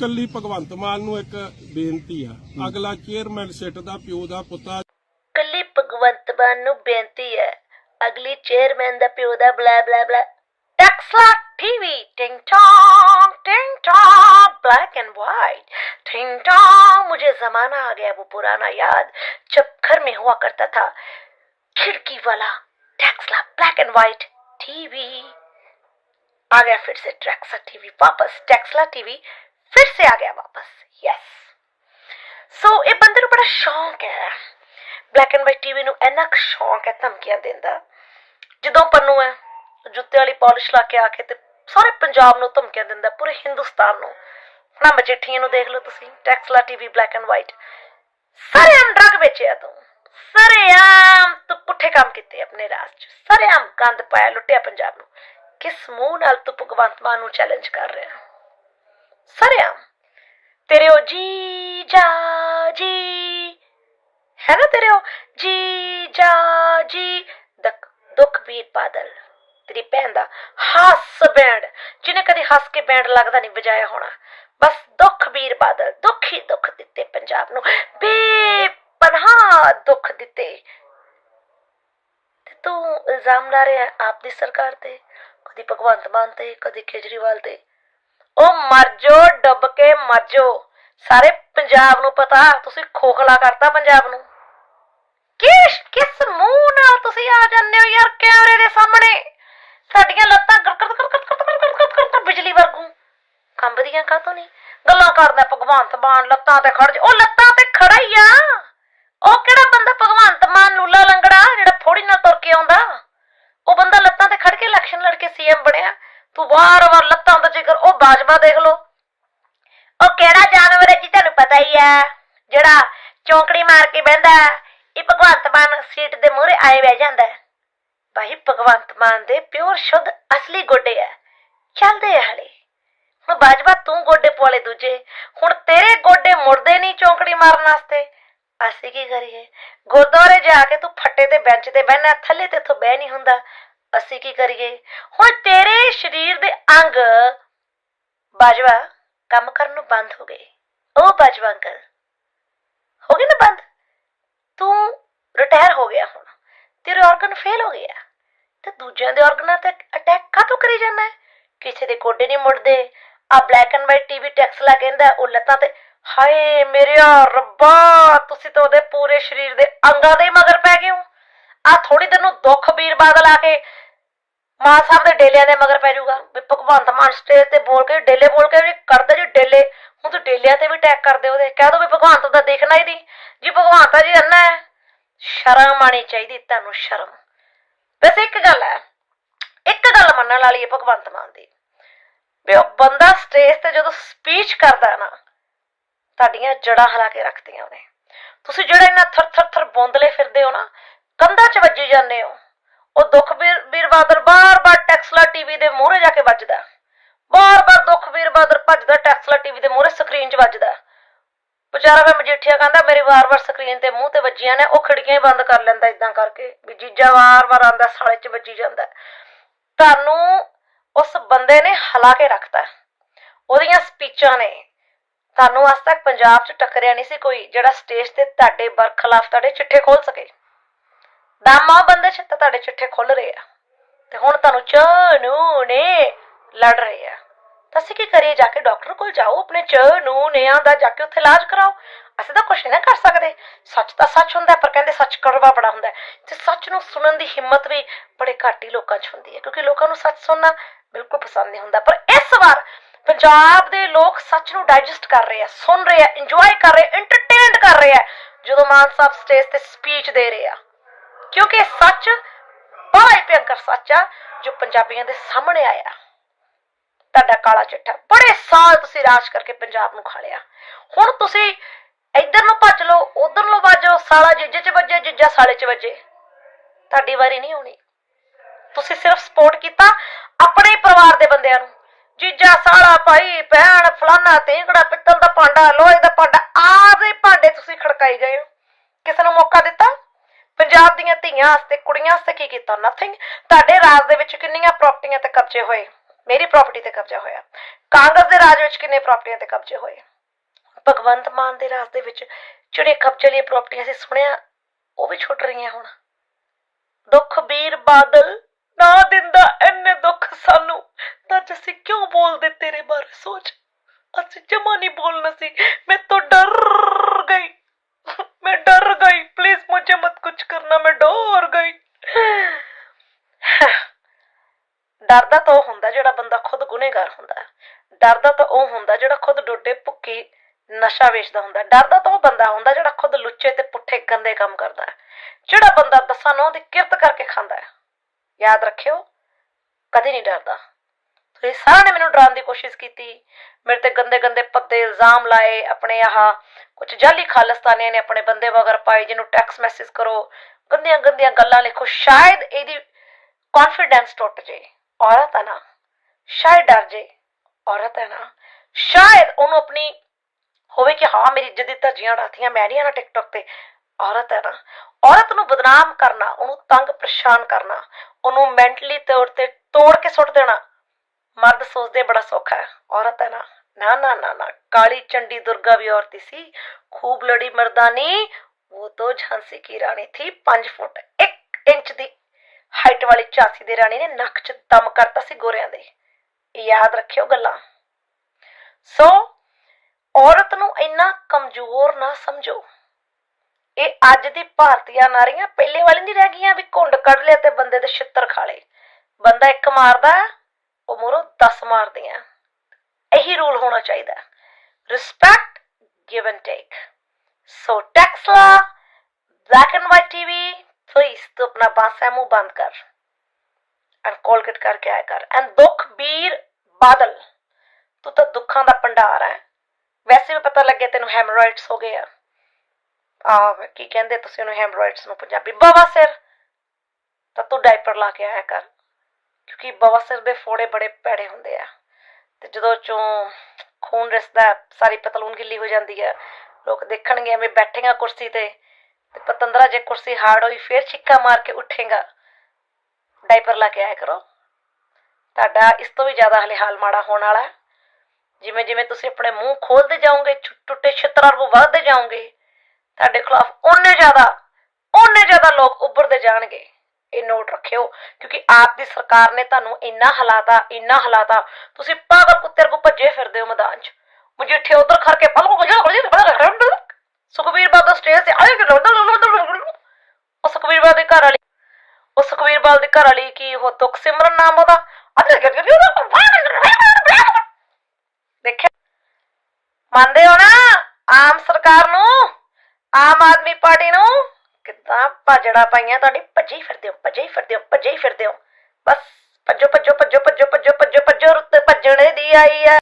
ਕੱਲੀ ਭਗਵੰਤ ਮਾਨ ਨੂੰ ਇੱਕ ਬੇਨਤੀ ਆ ਅਗਲਾ ਚੇਅਰਮੈਨ ਸਿੱਟ ਦਾ ਪਿਓ ਦਾ ਪੁੱਤਾ ਕੱਲੀ ਭਗਵੰਤ ਮਾਨ ਨੂੰ ਬੇਨਤੀ ਹੈ ਅਗਲੀ ਚੇਅਰਮੈਨ ਦਾ ਪਿਓ ਦਾ ਬਲਾ ਬਲਾ ਬਲਾ ਟੈਕਸਲਾ ਟੀਵੀ ਟਿੰਗ टोंग टिंग टोंग ब्लैक एंड वाइट टिंग टोंग मुझे जमाना आ गया वो पुराना याद जब घर में हुआ करता था खिड़की वाला Texla black and white TV आ गया फिर से टेक्सला टीवी वापस टेक्सला टीवी फिर से आ गया वापस यस ਸੋ ਇਹ ਬੰਦੇ ਨੂੰ ਬੜਾ ਸ਼ੌਂਕ ਹੈ ਬਲੈਕ ਐਂਡ ਵਾਈਟ ਟੀਵੀ ਨੂੰ ਇੰਨਾ ਕੁ ਸ਼ੌਂਕ ਹੈ ਧਮਕੀਆਂ ਦੇਣ ਦਾ ਜਦੋਂ ਪੰਨੂ ਹੈ ਜੁੱਤੇ ਵਾਲੀ ਪਾਲਿਸ਼ ਲਾ ਕੇ ਆ ਕੇ ਤੇ ਸਾਰੇ ਪੰਜਾਬ ਨੂੰ ਧਮਕੀਆਂ ਦਿੰਦਾ ਪੂਰੇ ਹਿੰਦੁਸਤਾਨ ਨੂੰ ਹੁਣ ਆਹ ਮਜੀਠੀਆਂ ਨੂੰ ਦੇਖ ਲਓ ਤੁਸੀਂ Texla TV black and white ਸਰੇਆਮ drug ਵੇਚਿਆ ਤੂੰ ਸਰੇਆਮ ਤੂੰ ਪੁੱਠੇ ਕੰਮ ਕੀਤੇ ਆਪਣੇ ਰਾਜ ਚ ਸਰੇਆਮ ਗੰਦ ਪਾਇਆ ਲੁੱਟਿਆ ਪੰਜਾਬ ਨੂੰ ਕਿਸ ਮੂੰਹ ਨਾਲ ਤੂੰ ਭਗਵੰਤ ਮਾਨ ਨੂੰ ਚੈਲੰਜ ਕਰ ਰਿਹਾ ਸਰੇਆਮ ਤੇਰੇ ਉਹ ਜੀ ਜਾ ਜੀ। ਹੈ ਨਾ ਤੇਰੇ ਉਹ? ਜੀ ਜਾ ਜੀ। ਦਕ ਦੁੱਖ ਵੀਰ ਬਾਦਲ। ਤੇਰੀ ਭੈਣ ਦਾ ਹੱਸ ਬੈਂਡ। ਜਿਹਨੇ ਕਦੇ ਹੱਸ ਕੇ ਬੈਂਡ ਲੱਗਦਾ ਨਹੀਂ ਵਜਾਇਆ ਹੋਣਾ। ਬਸ ਦੁੱਖ ਵੀਰ ਬਾਦਲ, ਦੁੱਖ ਹੀ ਦੁੱਖ ਦਿੱਤੇ ਪੰਜਾਬ ਨੂੰ। ਬੇਪਨਾਹ ਦੁੱਖ ਦਿੱਤੇ। ਤੇ ਤੂੰ ਇਲਜ਼ਾਮ ਲਾ ਰਿਹਾ ਆਪ ਦੀ ਸਰਕਾਰ ਤੇ? ਕਦੀ ਭਗਵੰਤ ਮਾਨ ਤੇ, ਕਦੀ ਕੇਜਰੀਵਾਲ ਤੇ? ਉਹ ਮਰ ਜੋ ਡੁੱਬ ਕੇ ਮਰ ਜੋ ਸਾਰੇ ਪੰਜਾਬ ਨੂੰ ਪਤਾ, ਤੁਸੀਂ ਖੋਖਲਾ ਕਰਤਾ ਪੰਜਾਬ ਨੂੰ। ਕਿਸ ਕਿਸ ਮੂੰਹ ਨਾਲ ਤੁਸੀਂ ਆ ਜਾਂਦੇ ਹੋ ਯਾਰ ਕੈਮਰੇ ਦੇ ਸਾਹਮਣੇ? ਸਾਡੀਆਂ ਲੱਤਾਂ ਗੜਗੜ ਗੜਗੜ ਗੜਗੜ ਗੜਗੜ ਗੜ ਬਿਜਲੀ ਵਰਗੂ। ਕੰਬਦੀਆਂ ਕਾਤੋਂ ਨਹੀਂ? ਗੱਲਾਂ ਕਰਦਾ ਭਗਵੰਤ ਮਾਨ, ਲੱਤਾਂ ਤੇ ਖੜ ਜਾ। ਉਹ ਲੱਤਾਂ ਤੇ ਖੜਾ ਹੀ ਆ। ਉਹ ਕਿਹੜਾ ਬੰਦਾ ਭਗਵੰਤ ਮਾਨ ਲੂਲਾ ਲੰਗੜਾ, ਜਿਹੜਾ ਫੋੜੀ ਨਾਲ ਤੁਰ ਕੇ ਆਉਂਦਾ? ਉਹ ਬੰਦਾ ਲੱਤਾਂ ਤੇ ਖੜ ਕੇ ਇਲੈਕਸ਼ਨ ਲੜ ਕੇ ਸੀਐਮ ਬਣਿਆ। ਤੂੰ ਵਾਰ-ਵਾਰ ਲੱਤਾਂ ਦਾ ਜ਼ਿਕਰ, ਉਹ ਬਾਜਵਾ ਦੇਖ ਲੋ ਉਹ ਕਿਹੜਾ ਜਾਨਵਰ ਹੈ ਜੀ, ਤੁਹਾਨੂੰ ਪਤਾ ਹੀ ਆ ਜਿਹੜਾ ਚੌਂਕੜੀ ਮਾਰ ਕੇ ਬਹਿੰਦਾ ਇਹ ਭਗਵੰਤ ਮਾਨ ਸੀਟ ਦੇ ਮੂਹਰੇ ਆਏ ਬਹਿ ਜਾਂਦਾ ਭਾਈ, ਭਗਵੰਤ ਮਾਨ ਦੇ ਪਿਓਰ ਸ਼ੁੱਧ ਅਸਲੀ ਗੋਡੇ ਆ ਚੱਲਦੇ ਆ ਹਲੇ। ਹੁਣ ਬਾਜਵਾ, ਤੂੰ ਗੋਡੇ ਪਵਾਲੇ ਦੂਜੇ। ਹੁਣ ਤੇਰੇ ਗੋਡੇ ਮੁੜਦੇ ਨਹੀਂ ਚੌਂਕੜੀ ਮਾਰਨ ਵਾਸਤੇ। ਅਸੀਂ ਕੀ ਕਰੀਏ? ਗੁਰਦੁਆਰੇ ਜਾ ਕੇ ਤੂੰ ਫੱਟੇ ਤੇ ਬੈਂਚ ਤੇ ਬਹਿਣਾ, ਥੱਲੇ ਤੇ ਇੱਥੋਂ ਬਹਿ ਨਹੀਂ ਹੁੰਦਾ। ਅਸੀਂ ਕੀ ਕਰੀਏ? ਹੁਣ ਤੇਰੇ ਸਰੀਰ ਦੇ ਅੰਗ ਬਾਜਵਾ ਕੰਮ ਕਰਨ ਨੂੰ ਬੰਦ ਹੋ ਗਏ। ਉਹ ਬਾਜਵਾ ਅੰਕਲ ਹੋ ਗਏ ਨਾ ਬੰਦ? ਤੂੰ ਰਿਟਾਇਰ ਹੋ ਗਿਆ ਹੁਣ। ਤੇਰੇ ਆਰਗਨ ਫੇਲ ਹੋ ਗਿਆ ਤੇ ਦੂਜਿਆਂ ਦੇ ਆਰਗਨਾਂ ਤੇ ਅਟੈਕ ਕਾਹਤੋਂ ਕਰੀ ਜਾਂਦਾ ਹੈ? ਕਿਸੇ ਦੇ ਕੋਡੇ ਨਹੀਂ ਮੁੜਦੇ। ਆ black and white TV Texla ਕਹਿੰਦਾ ਉਹ ਲੱਤਾਂ ਤੇ, ਹਾਏ ਮੇਰਿਆ ਰੱਬਾ, ਤੁਸੀਂ ਤਾਂ ਉਹਦੇ ਪੂਰੇ ਸਰੀਰ ਦੇ ਅੰਗਾਂ ਦੇ ਹੀ ਮਗਰ ਪੈ ਗਏ ਹੋ। ਆ ਥੋੜੀ ਦਿਨ ਨੂੰ ਦੁੱਖ ਵੀਰ ਬਾਦਲ ਆ ਕੇ ਮਾਂ ਸਾਹਿਬ ਦੇ ਡੇਲਿਆਂ ਦੇ ਮਗਰ ਪੈ ਜਾਊਗਾ। ਵੀ ਭਗਵੰਤ ਮਾਨ ਸਟੇਜ ਤੇ ਬੋਲ ਕੇ, ਡੇਲੇ ਬੋਲ ਕੇ ਵੀ ਜੀ ਡੇਲੇ। ਹੁਣ ਤੂੰ ਡੇਲਿਆਂ ਤੇ ਵੀ ਅਟੈਕ ਕਰਦੇ ਉਹਦੇ। ਕਹਿ ਦੋ ਵੀ ਭਗਵੰਤ ਦਾ ਦੇਖਣਾ ਹੀ ਨਹੀਂ। ਜੀ ਭਗਵੰਤ ਜੀ ਅੰਨਾ ਹੈ, ਸ਼ਰਮ ਆਣੀ ਚਾਹੀਦੀ ਤੁਹਾਨੂੰ ਸ਼ਰਮ। ਵੈਸੇ ਇੱਕ ਗੱਲ ਹੈ, ਇੱਕ ਗੱਲ ਮੰਨਣ ਵਾਲੀ ਹੈ ਭਗਵੰਤ ਮਾਨ ਦੀ। ਵੀ ਉਹ ਬੰਦਾ ਸਟੇਜ ਤੇ ਜਦੋਂ ਸਪੀਚ ਕਰਦਾ ਨਾ, ਤੁਹਾਡੀਆਂ ਜੜਾਂ ਹਿਲਾ ਕੇ ਰੱਖਦੀਆਂ ਉਹਨੇ ਤੁਸੀਂ ਜਿਹੜੇ ਇਹਨਾਂ ਥਰ ਥਰ ਥਰ ਬੋਂਦਲੇ ਫਿਰਦੇ ਹੋ ਨਾ, ਕੰਧਾਂ 'ਚ ਵੱਜੀ ਜਾਂਦੇ ਹੋ। ਉਹ ਦੁੱਖ ਵੀਰ ਵੀਰ ਬਾਦਰ ਬਾਰ-ਬਾਰ ਟੈਕਸਲਾ ਟੀਵੀ ਦੇ ਮੂਹਰੇ ਜਾ ਕੇ ਵੱਜਦਾ। ਬਾਰ-ਬਾਰ ਦੁੱਖ ਵੀਰ ਬਹਾਦਰ ਭੱਜਦਾ ਟੈਕਸਲਾ ਟੀਵੀ ਦੇ ਮੂਹਰੇ ਸਕਰੀਨ 'ਚ ਵੱਜਦਾ। ਵਿਚਾਰਾ ਵੇ ਮਜੀਠੀਆ ਕਹਿੰਦਾ, ਮੇਰੀ ਵਾਰ-ਵਾਰ ਸਕਰੀਨ ਤੇ ਮੂੰਹ ਤੇ ਵੱਜੀਆਂ ਨੇ, ਉਹ ਖਿੜਕੀਆਂ ਹੀ ਬੰਦ ਕਰ ਲੈਂਦਾ ਇਦਾਂ ਕਰਕੇ ਵੀ ਜੀਜਾ ਵਾਰ-ਵਾਰ ਆਂਦਾ, ਸਾਲੇ 'ਚ ਵੱਜੀ ਜਾਂਦਾ ਤੁਹਾਨੂੰ ਉਸ ਬੰਦੇ ਨੇ ਹਲਾ ਕੇ ਰੱਖਤਾ ਉਹਦੀਆਂ ਸਪੀਚਾਂ ਨੇ। ਤੁਹਾਨੂੰ ਅੱਜ ਤੱਕ ਪੰਜਾਬ 'ਚ ਟੱਕਰਿਆ ਨਹੀਂ ਸੀ ਕੋਈ ਜਿਹੜਾ ਸਟੇਜ ਤੇ ਤੁਹਾਡੇ ਬਰਖਲਾਫ ਤੁਹਾਡੇ ਚਿੱਠੇ ਖੋਲ ਸਕੇ। ਦਾਮਾ ਬੰਦੇ 'ਚ ਤਾਂ ਤੁਹਾਡੇ ਚਿੱਠੇ ਖੁੱਲ ਰਹੇ ਆ ਤੇ ਹੁਣ ਤੁਹਾਨੂੰ ਚਾਨੂ ਨੇ ਲੜ ਰਹੇ ਆ। ਤਾਂ ਅਸੀਂ ਕੀ ਕਰੀਏ? ਜਾ ਕੇ ਡਾਕਟਰ ਕੋਲ ਜਾਓ, ਆਪਣੇ ਚਾਨੂ ਨੇ ਦਾ ਜਾ ਕੇ ਉੱਥੇ ਇਲਾਜ ਕਰਾਓ। ਅਸੀਂ ਤਾਂ ਕੁਝ ਨਹੀਂ ਨਾ ਕਰ ਸਕਦੇ। ਸੱਚ ਤਾਂ ਸੱਚ ਹੁੰਦਾ ਪਰ ਕਹਿੰਦੇ ਸੱਚ ਕੜਵਾ ਬੜਾ ਹੁੰਦਾ ਤੇ ਸੱਚ ਨੂੰ ਸੁਣਨ ਦੀ ਹਿੰਮਤ ਵੀ ਬੜੇ ਘੱਟ ਹੀ ਲੋਕਾਂ 'ਚ ਹੁੰਦੀ ਹੈ, ਕਿਉਂਕਿ ਲੋਕਾਂ ਨੂੰ ਸੱਚ ਸੁਣਨਾ ਬਿਲਕੁਲ ਪਸੰਦ ਨਹੀਂ ਹੁੰਦਾ। ਪਰ ਇਸ ਵਾਰ ਪੰਜਾਬ ਦੇ ਲੋਕ ਸੱਚ ਨੂੰ ਡਾਈਜੈਸਟ ਕਰ ਰਹੇ ਆ, ਸੁਣ ਰਹੇ ਆ ਇੰਜੋਏ ਕਰ ਰਹੇ ਐਂਟਰਟੇਨਡ ਕਰ ਰਹੇ ਆ, ਜਦੋਂ ਮਾਨ ਸਾਹਿਬ ਸਟੇਜ ਤੇ ਸਪੀਚ ਦੇ ਰਹੇ ਆ। ਕਿਉਂਕਿ ਸੱਚ ਬੜਾ ਹੀ ਭਿਅੰਕਰ ਸੱਚ ਆ ਜੋ ਪੰਜਾਬੀਆਂ ਦੇ ਸਾਹਮਣੇ ਆਇਆ। ਤੁਹਾਡਾ ਕਾਲਾ ਚਿੱਠਾ, ਬੜੇ ਸਾਲ ਤੁਸੀਂ ਰਾਜ ਕਰਕੇ ਪੰਜਾਬ ਨੂੰ ਖਾ ਲਿਆ। ਹੁਣ ਤੁਸੀਂ ਇੱਧਰ ਨੂੰ ਭੱਜ ਲਓ, ਉਧਰ ਨੂੰ ਵੱਜੋ ਸਾਲਾ ਜੀਜੇ 'ਚ ਵੱਜੇ, ਜੀਜਾ ਸਾਲੇ 'ਚ ਵੱਜੇ। ਤੁਹਾਡੀ ਵਾਰੀ ਨਹੀਂ ਹੋਣੀ। ਤੁਸੀਂ ਸਿਰਫ ਸਪੋਰਟ ਕੀਤਾ ਆਪਣੇ ਹੀ ਪਰਿਵਾਰ ਦੇ ਬੰਦਿਆਂ ਨੂੰ। ਜੀਜਾ, ਸਾਲਾ, ਭਾਈ, ਭੈਣ, ਫਲਾਨਾ ਤੇਂਗੜਾ ਪਿੱਤਲ ਦਾ ਭਾਂਡਾ, ਲੋਹੇ ਦਾ ਭਾਂਡਾ ਆਪਦੇ ਭਾਂਡੇ ਤੁਸੀਂ ਖੜਕਾਈ ਗਏ ਹੋ। ਕਿਸੇ ਨੂੰ ਮੌਕਾ ਦਿੱਤਾ? ਪੰਜਾਬ ਦੀਆਂ ਧੀਆਂ ਵਾਸਤੇ, ਕੁੜੀਆਂ ਵਾਸਤੇ ਕੀ ਕੀਤਾ? ਨਥਿੰਗ ਤੁਹਾਡੇ ਰਾਜ ਦੇ ਵਿੱਚ ਕਿੰਨੀਆਂ ਪ੍ਰਾਪਰਟੀਆਂ ਤੇ ਕਬਜ਼ੇ ਹੋਏ? ਮੇਰੀ ਪ੍ਰਾਪਰਟੀ ਤੇ ਕਬਜ਼ਾ ਹੋਇਆ। ਕਾਂਗਰਸ ਦੇ ਰਾਜ ਵਿੱਚ ਕਿੰਨੇ ਪ੍ਰਾਪਰਟੀਆਂ ਤੇ ਕਬਜ਼ੇ ਹੋਏ? ਭਗਵੰਤ ਮਾਨ ਦੇ ਰਾਜ ਦੇ ਵਿੱਚ ਜਿਹੜੇ ਕਬਜ਼ੇ ਲਈ ਪ੍ਰਾਪਰਟੀਆਂ ਸੀ ਸੁਣਿਆ, ਉਹ ਵੀ ਛੁੱਟ ਰਹੀਆਂ ਹੁਣ। ਦੁੱਖ ਵੀਰ ਬਾਦਲ ਨਾ ਦਿੰਦਾ, ਇੰਨੇ ਦੁੱਖ ਸਾਨੂੰ। ਤਾਂ ਅੱਜ ਅਸੀਂ ਕਿਉਂ ਬੋਲਦੇ ਤੇਰੇ ਬਾਰੇ ਸੋਚ? ਅਸੀਂ ਜਮਾ ਨਹੀਂ ਬੋਲਣਾ ਸੀ। ਮੈਂ ਤਾਂ ਡਰ ਗਈ। ਮੈਂ ਡਰ ਗਈ प्लीज मुझे मत कुछ करना मैं डर गई ਡਰਦਾ ਤਾਂ ਉਹ ਹੁੰਦਾ ਜਿਹੜਾ ਬੰਦਾ ਖੁਦ ਗੁਨੇਗਾਰ ਹੁੰਦਾ ਹੈ ਡਰਦਾ ਤਾਂ ਉਹ ਹੁੰਦਾ ਜਿਹੜਾ ਖੁਦ ਡੋਡੇ ਭੁੱਕੀ ਨਸ਼ਾ ਵੇਚਦਾ ਹੁੰਦਾ ਹੈ। ਡਰਦਾ ਤਾਂ ਉਹ ਬੰਦਾ ਹੁੰਦਾ ਜਿਹੜਾ ਖੁਦ ਲੁੱਚੇ ਤੇ ਪੁੱਠੇ ਗੰਦੇ ਕੰਮ ਕਰਦਾ ਹੈ ਜਿਹੜਾ ਬੰਦਾ ਦਸਾਂ ਨੌ ਦੀ ਕਿਰਤ ਕਰਕੇ ਖਾਂਦਾ ਹੈ ਯਾਦ ਰੱਖਿਓ ਕਦੇ ਨਹੀਂ ਡਰਦਾ ਤੁਸੀਂ ਸਾਰਿਆਂ ਨੇ ਮੈਨੂੰ ਡਰਾਉਣ ਦੀ ਕੋਸ਼ਿਸ਼ ਕੀਤੀ। ਮੇਰੇ ਤੇ ਗੰਦੇ ਗੰਦੇ ਪੱਤੇ, ਇਲਜ਼ਾਮ ਲਾਏ, ਆਪਣੇ ਆਹ ਕੁਝ ਜਾਲੀ ਖਾਲਿਸਤਾਨੀਆਂ ਨੇ ਆਪਣੇ ਬੰਦੇ ਵਗਰ ਪਾਏ, ਜਿਹਨੂੰ ਟੈਕਸ ਮੈਸੇਜ ਕਰੋ। ਗੰਦੀਆਂ ਗੰਦੀਆਂ ਗੱਲਾਂ ਲਿਖੋ, ਸ਼ਾਇਦ ਇਹਦੀ ਕੌਨਫੀਡੈਂਸ ਟੁੱਟ ਜੇ। ਔਰਤ ਹੈ ਨਾ, ਸ਼ਾਇਦ ਡਰ ਜੇ। ਔਰਤ ਹੈ ਨਾ, ਸ਼ਾਇਦ ਉਹਨੂੰ ਆਪਣੀ ਹੋਵੇ ਕਿ ਹਾਂ, ਮੇਰੀ ਇੱਜ਼ਤ ਦੀ ਧੱਜੀਆਂ ਉਡਾਤੀਆਂ ਮੈਂ ਨਹੀਂ ਆਣਾ ਟਿਕਟੌਕ ਤੇ। ਔਰਤ ਹੈ ਨਾ, ਔਰਤ ਨੂੰ ਬਦਨਾਮ ਕਰਨਾ, ਉਹਨੂੰ ਤੰਗ ਪਰੇਸ਼ਾਨ ਕਰਨਾ, ਉਹਨੂੰ ਮੈਂਟਲੀ ਤੌਰ ਤੇ ਤੋੜ ਕੇ ਸੁੱਟ ਦੇਣਾ ਮਰਦ ਸੋਚਦੇ ਬੜਾ ਸੌਖਾ ਹੈ। ਔਰਤ ਹੈ ਨਾ। ਨਾ ਨਾ ਨਾ ਨਾ। ਕਾਲੀ ਚੰਡੀ ਦੁਰਗਾ ਵੀ ਔਰਤ ਸੀ। ਖੂਬ ਲੜੀ ਮਰਦਾਨੀ। ਉਹ ਤੋਂ ਝਾਂਸੀ ਕੀ ਰਾਣੀ ਥੀ? 5 ਫੁੱਟ 1 ਇੰਚ ਦੀ ਹਾਈਟ ਵਾਲੀ ਝਾਂਸੀ ਦੀ ਰਾਣੀ ਨੇ ਨੱਕ 'ਚ ਦਮ ਕਰਤਾ ਸੀ ਗੋਰਿਆਂ ਦੇ। ਯਾਦ ਰੱਖਿਓ ਗੱਲਾਂ। ਸੋ, ਔਰਤ ਨੂੰ ਇੰਨਾ ਕਮਜ਼ੋਰ ਨਾ ਸਮਝੋ। ਇਹ ਅੱਜ ਦੀ ਭਾਰਤੀਆਂ ਨਾਰੀਆਂ ਪਹਿਲੇ ਵਾਲੀ ਨਹੀਂ ਰਹਿ ਗਈਆਂ ਵੀ ਘੁੰਡ ਕੱਢ ਲਿਆ ਤੇ ਬੰਦੇ ਦੇ ਛਿੱਤਰ ਖਾ ਲਏ। ਬੰਦਾ ਇੱਕ ਮਾਰਦਾ ਉਹ ਮੂਹਰੋਂ 10 ਮਾਰਦੀਆਂ ਇਹੀ ਰੂਲ ਹੋਣਾ ਚਾਹੀਦਾ respect give and take so Tesla black and white TV please तू अपना बांसा मुंह बंद कर एंड कोलगेट करके आया कर एंड दुख ਵੀਰ ਬਾਦਲ ਤੂੰ ਤਾਂ ਦੁੱਖਾਂ ਦਾ ਭੰਡਾਰ ਹੈ ਵੈਸੇ ਵੀ ਪਤਾ ਲੱਗਿਆ ਤੈਨੂੰ ਹੈਮਰੋਇਡਸ ਹੋ ਗਏ ਆ ਆ ਕੀ ਕਹਿੰਦੇ ਤੁਸੀਂ ਉਹਨੂੰ ਹੈਮਰੋਇਡਸ ਨੂੰ ਪੰਜਾਬੀ ਬਵਾਸੀਰ ਤਾਂ ਤੂੰ ਡਾਈਪਰ ਲਾ ਕੇ ਆਇਆ ਕਰ ਕਿਉਂਕਿ ਬਵਾਸੀਰ ਦੇ ਫੋੜੇ ਬੜੇ ਭੈੜੇ ਹੁੰਦੇ ਆ। ਤੇ ਜਦੋਂ ਚੋਂ ਖੂਨ ਰਿਸਦਾ, ਸਾਰੀ ਪਤਲੂਨ ਗਿੱਲੀ ਹੋ ਜਾਂਦੀ ਹੈ ਲੋਕ ਦੇਖਣਗੇ ਐਵੇਂ ਬੈਠੇਗਾ ਕੁਰਸੀ ਤੇ ਤੇ ਪਤੰਦਰਾ ਜੇ ਕੁਰਸੀ ਹਾਰਡ ਹੋਈ, ਫੇਰ ਛਿੱਕਾ ਮਾਰ ਕੇ ਉੱਠੇਗਾ। ਡਾਈਪਰ ਲਾ ਕੇ ਆਇਆ ਕਰੋ। ਤੁਹਾਡਾ ਇਸ ਤੋਂ ਵੀ ਜ਼ਿਆਦਾ ਹਲੇ ਹਾਲ ਮਾੜਾ ਹੋਣ ਵਾਲਾ ਜਿਵੇਂ ਜਿਵੇਂ ਤੁਸੀਂ ਆਪਣੇ ਮੂੰਹ ਖੋਲਦੇ ਜਾਓਗੇ ਛੁ- ਟੁੱਟੇ ਛਿੱਤਰਾਂ ਨੂੰ ਵੱਧਦੇ ਜਾਓਗੇ, ਤੁਹਾਡੇ ਖਿਲਾਫ ਓਨੇ ਜ਼ਿਆਦਾ ਓਨੇ ਜ਼ਿਆਦਾ ਲੋਕ ਉੱਭਰਦੇ ਜਾਣਗੇ। ਇਹ ਨੋਟ ਰੱਖਿਓ, ਕਿਉਂਕਿ ਆਪ ਦੀ ਸਰਕਾਰ ਨੇ ਤੁਹਾਨੂੰ ਇੰਨਾ ਹਲਾਤਾ ਇੰਨਾ ਹਲਾਤਾ। ਤੁਸੀਂ ਪਾਗਲ ਕੁੱਤੇ ਨੂੰ ਭੱਜੇ ਫਿਰਦੇ ਹੋ ਮੈਦਾਨ 'ਚ। ਮਜੀਠੇ ਉਧਰ ਖੜ ਕੇ ਪਲੋ ਸੁਖਵੀਰ ਬਾਦਲ ਸਟੇਜ ਤੇ ਆਏ ਉਹ ਸੁਖਵੀਰ ਬਾਦਲ ਦੇ ਘਰ ਵਾਲੀ, ਉਹ ਸੁਖਵੀਰ ਬਾਦਲ ਦੇ ਘਰ ਵਾਲੀ ਕੀ ਉਹ ਤੁਕ ਸਿਮਰਨ ਨਾਮ ਉਹਦਾ? ਦੇਖਿਆ? ਮੰਨਦੇ ਹੋ ਨਾ? ਆਮ ਸਰਕਾਰ ਨੂੰ, ਆਮ ਆਦਮੀ ਪਾਰਟੀ ਨੂੰ? ਕਿੱਦਾਂ ਭਾਜੜਾ ਪਾਈਆਂ, ਤੁਹਾਡੀ ਭੱਜੇ ਹੀ ਫਿਰਦੇ ਹੋ, ਭੱਜੇ ਹੀ ਫਿਰਦੇ ਹੋ, ਭੱਜੇ ਹੀ ਫਿਰਦੇ ਹੋ। ਬਸ ਭੱਜੋ ਭੱਜੋ ਭੱਜੋ ਭੱਜੋ ਭੱਜੋ ਭੱਜੋ ਭੱਜੋ ਰੁੱਤ ਭੱਜਣੇ ਦੀ ਆਈ ਆ